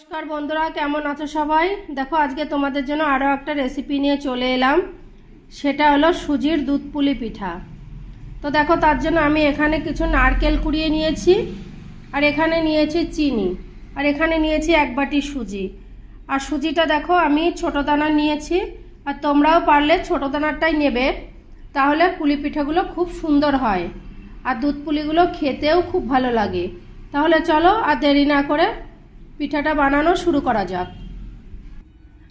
নমস্কার বন্ধুরা, কেমন আছো সবাই? দেখো, আজকে তোমাদের জন্য আরও একটা রেসিপি নিয়ে চলে এলাম। সেটা হলো সুজির দুধ পুলি পিঠা। তো দেখো, তার জন্য আমি এখানে কিছু নারকেল কুড়িয়ে নিয়েছি, আর এখানে নিয়েছি চিনি, আর এখানে নিয়েছি এক বাটি সুজি। আর সুজিটা দেখো, আমি ছোটো দানা নিয়েছি, আর তোমরাও পারলে ছোটো দানারটাই নেবে, তাহলে পুলি পিঠাগুলো খুব সুন্দর হয়, আর দুধ পুলিগুলো খেতেও খুব ভালো লাগে। তাহলে চলো, আর দেরি না করে পিঠাটা বানানো শুরু করা যাক।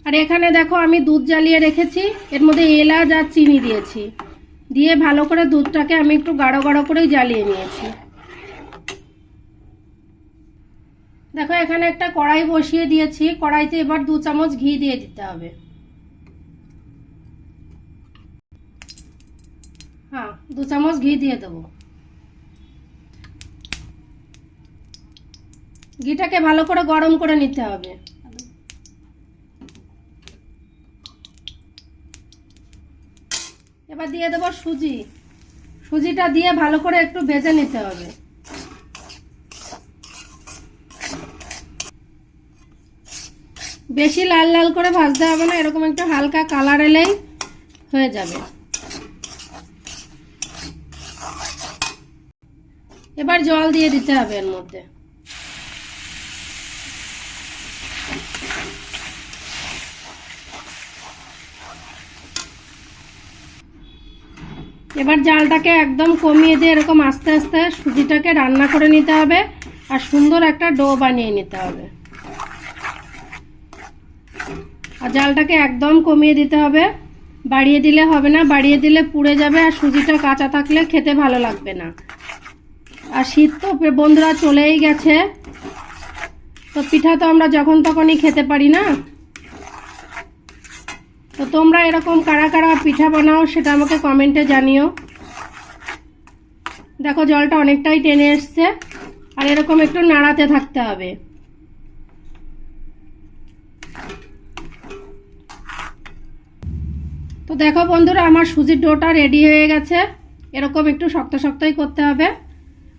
আর এখানে দেখো আমি দুধ জ্বালিয়ে রেখেছি, এর মধ্যে এলাচ আর চিনি দিয়েছি। দিয়ে ভালো করে দুধটাকে আমি একটু গাঢ় গাঢ় করেই জ্বালিয়ে নিয়েছি। দেখো এখানে একটা কড়াই বসিয়ে দিয়েছি, কড়াইতে এবার দু চামচ ঘি দিয়ে দিতে হবে। হ্যাঁ দু চামচ ঘি দিয়ে দেবো। ঘিটাকে ভালো করে গরম করে নিতে হবে। এবার দিয়ে দেবো সুজি। সুজিটা দিয়ে ভালো করে একটু ভেজে নিতে হবে। বেশি লাল লাল করে ভাজতে হবে না, এরকম একটু হালকা কালার এলেই হয়ে যাবে। এবার জল দিয়ে দিতে হবে এর মধ্যে। এবার জালটাকে একদম কমিয়ে দিয়ে এরকম আস্তে আস্তে সুজিটাকে রান্না করে নিতে হবে আর সুন্দর একটা ডো বানিয়ে নিতে হবে। আর জালটাকে একদম কমিয়ে দিতে হবে। বাড়িয়ে দিলে হবে না, বাড়িয়ে দিলে পুড়ে যাবে আর সুজিটা কাঁচা থাকলে খেতে ভালো লাগবে না। আর শীত তো বন্ধুরা চলেই গেছে। তো পিঠা তো আমরা যখন তখনই খেতে পারি না। তো তোমরা এরকম কারা কারা পিঠা বানাও সেটা আমাকে কমেন্টে জানিও। দেখো, জলটা অনেকটাই টেনে এসছে। আর এরকম একটু নাড়াতে থাকতে হবে। তো দেখো বন্ধুরা, আমার সুজির ডোটা রেডি হয়ে গেছে। এরকম একটু শক্ত শক্তই করতে হবে।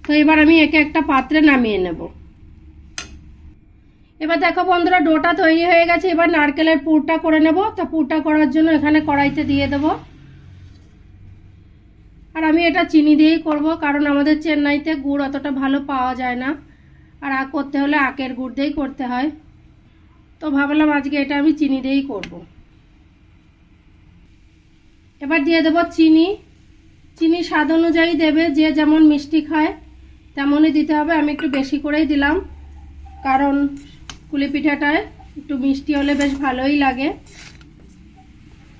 তো এবার আমি একে একটা পাত্রে নামিয়ে নেব। এবার দেখো বন্ধুরা, ডোটা তৈরি হয়ে গেছে। এবার নারকেলের পুরটা করে নেব। তা পুরটা করার জন্য এখানে কড়াইতে দিয়ে দেব। আর আমি এটা চিনি দিয়েই করব, কারণ আমাদের চেন্নাইতে গুড় অতটা ভালো পাওয়া যায় না। আর আখ করতে হলে আখের গুড় দিয়েই করতে হয়। তো ভাবলাম আজকে এটা আমি চিনি দিয়েই করব। এবার দিয়ে দেব চিনি। চিনি স্বাদ অনুযায়ী দেবে, যে যেমন মিষ্টি খায়, তেমনই দিতে হবে। আমি একটু বেশি করেই দিলাম, কারণ কুলি পিঠাটায় একটু মিষ্টি হলে বেশ ভালোই লাগে।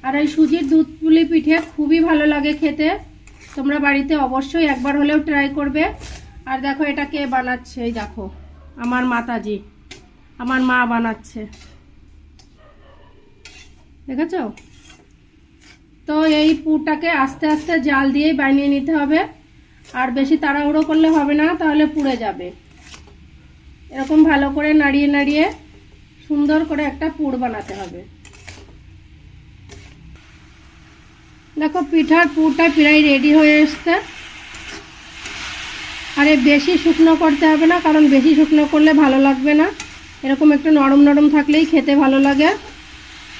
আর এই সুজির দুধ পুলি পিঠে খুবই ভালো লাগে খেতে। তোমরা বাড়িতে অবশ্যই একবার হলেও ট্রাই করবে। আর দেখো এটা কে বানাচ্ছে, এই দেখো। আমার মাতাজি, আমার মা বানাচ্ছে। দেখেছ? তো এই পুরটাকে আস্তে আস্তে জাল দিয়েই বানিয়ে নিতে হবে। আর বেশি তাড়াহুড়ো করলে হবে না, তাহলে পুড়ে যাবে। এরকম ভালো করে নাড়িয়ে নাড়িয়ে সুন্দর করে একটা পুর বানাতে হবে। দেখো পিঠার পুরটা প্রায় রেডি হয়ে এসছে। আরে বেশি শুকনো করতে হবে না, কারণ বেশি শুকনো করলে ভালো লাগবে না। এরকম একটু নরম নরম থাকলেই খেতে ভালো লাগে।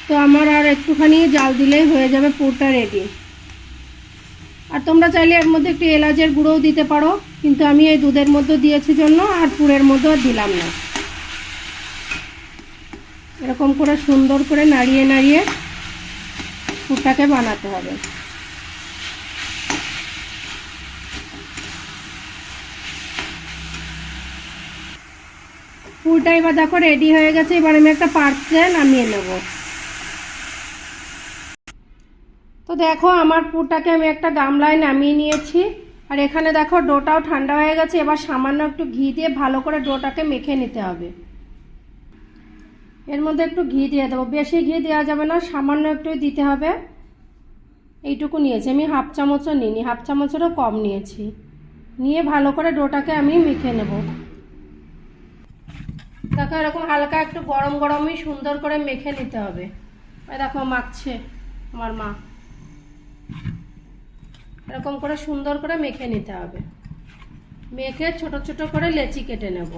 তো আমার আর একটুখানি জাল দিলেই হয়ে যাবে পুরটা রেডি আর তোমরা চাইলে এর মধ্যে একটু এলাচের গুঁড়োও দিতে পারো, কিন্তু আমি এই দুধের মধ্যে দিয়েছি জন্য আর পুরের মধ্যেও দিলাম না। এরকম করে সুন্দর করে নাড়িয়ে নাড়িয়ে পুরটাকে বানাতে হবে। পুরটা এবার দেখো রেডি হয়ে গেছে, এবার আমি একটা পাত্রে নামিয়ে নেব তো দেখো আমার পুরটাকে আমি একটা গামলায় নামিয়ে নিয়েছি। আর এখানে দেখো ডোটাও ঠান্ডা হয়ে গেছে। এবার সামান্য একটু ঘি দিয়ে ভালো করে ডোটাকে মেখে নিতে হবে। এর মধ্যে একটু ঘি দিয়ে দেবো। বেশি ঘি দেওয়া যাবে না, সামান্য একটু দিতে হবে। এইটুকু নিয়েছি। আমি হাফ চামচও নিইনি, হাফ চামচেরও কম নিয়েছি। নিয়ে ভালো করে ডোটাকে আমি মেখে নেব। দেখো এরকম হালকা একটু গরম গরমই সুন্দর করে মেখে নিতে হবে। দেখো, মাখছে আমার মা। এরকম করে সুন্দর করে মেখে নিতে হবে। মেখে ছোট ছোট করে লেচি কেটে নেব।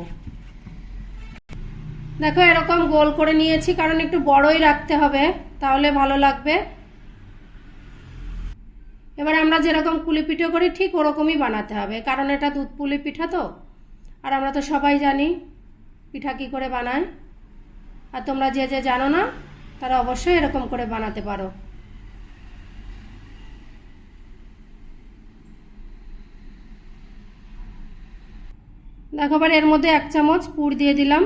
দেখো এরকম গোল করে নিয়েছি, কারণ একটু বড়ই রাখতে হবে, তাহলে ভালো লাগবে। এবার আমরা যেরকম পুলি পিঠে করি, ঠিক ওরকমই বানাতে হবে, কারণ এটা দুধ পুলি পিঠা তো। আর আমরা তো সবাই জানি পিঠা কি করে বানায়। আর তোমরা যে যে জানো না, তারা অবশ্যই এরকম করে বানাতে পারো। দেখো এবার এর মধ্যে এক চামচ পুর দিয়ে দিলাম।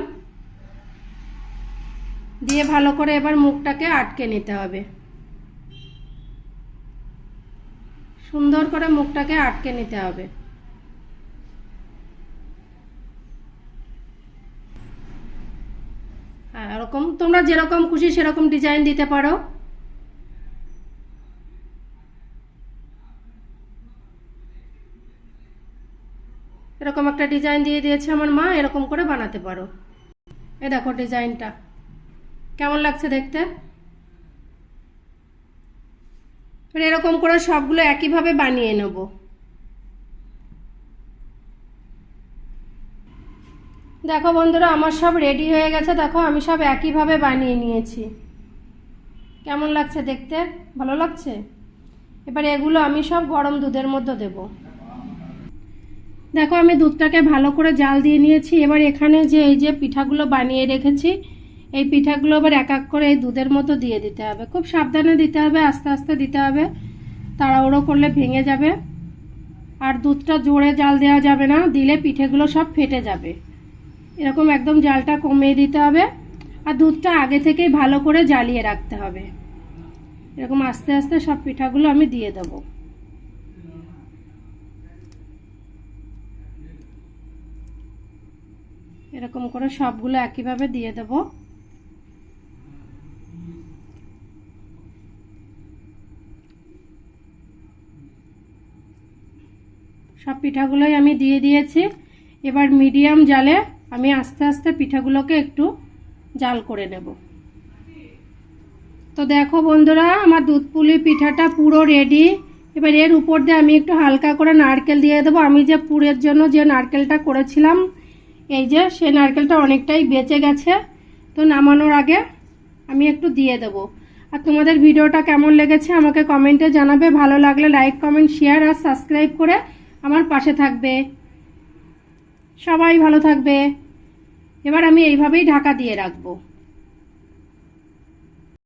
দিয়ে ভালো করে এবার মুখটাকে আটকে নিতে হবে। সুন্দর করে মুখটাকে আটকে নিতে হবে। হ্যাঁ এরকম তোমরা যেরকম খুশি সেরকম ডিজাইন দিতে পারো। এরকম একটা ডিজাইন দিয়ে দিয়েছে আমার মা, এরকম করে বানাতে পারো। এ দেখো ডিজাইনটা কেমন লাগছে দেখতে? এরকম করে সবগুলো একইভাবে বানিয়ে নেব। দেখো বন্ধুরা, আমার সব রেডি হয়ে গেছে। দেখো, আমি সব একইভাবে বানিয়ে নিয়েছি। কেমন লাগছে দেখতে? ভালো লাগছে? এবার এগুলো আমি সব গরম দুধের মধ্যে দেব। দেখো, আমি দুধটাকে ভালো করে জাল দিয়ে নিয়েছি। এবার এখানে যে, এই যে পিঠাগুলো বানিয়ে রেখেছি, এই পিঠাগুলো আবার এক এক করে এই দুধের মতো দিয়ে দিতে হবে। খুব সাবধানে দিতে হবে, আস্তে আস্তে দিতে হবে। তাড়াহুড়ো করলে ভেঙে যাবে। আর দুধটা জোরে জাল দেওয়া যাবে না, দিলে পিঠেগুলো সব ফেটে যাবে। এরকম একদম জালটা কমিয়ে দিতে হবে। আর দুধটা আগে থেকেই ভালো করে জ্বালিয়ে রাখতে হবে। এরকম আস্তে আস্তে সব পিঠাগুলো আমি দিয়ে দেবো। এরকম করে সবগুলো একইভাবে দিয়ে দেব। সব পিঠাগুলোই আমি দিয়ে দিয়েছি। এবার মিডিয়াম জালে আমি আস্তে আস্তে পিঠাগুলোকে একটু জাল করে নেব। তো দেখো বন্ধুরা, আমার দুধ পুলি পিঠাটা পুরো রেডি এবার এর উপর দিয়ে আমি একটু হালকা করে নারকেল দিয়ে দেবো। আমি যে পুরের জন্য যে নারকেলটা করেছিলাম এই যে, সে নারকেলটা অনেকটাই বেঁচে গেছে। তো নামানোর আগে আমি একটু দিয়ে দেব। আর তোমাদের ভিডিওটা কেমন লেগেছে আমাকে কমেন্টে জানাবে। ভালো লাগলে লাইক, কমেন্ট, শেয়ার আর সাবস্ক্রাইব করে আমার পাশে থাকবে। সবাই ভালো থাকবে। এবার আমি এইভাবেই ঢাকা দিয়ে রাখব।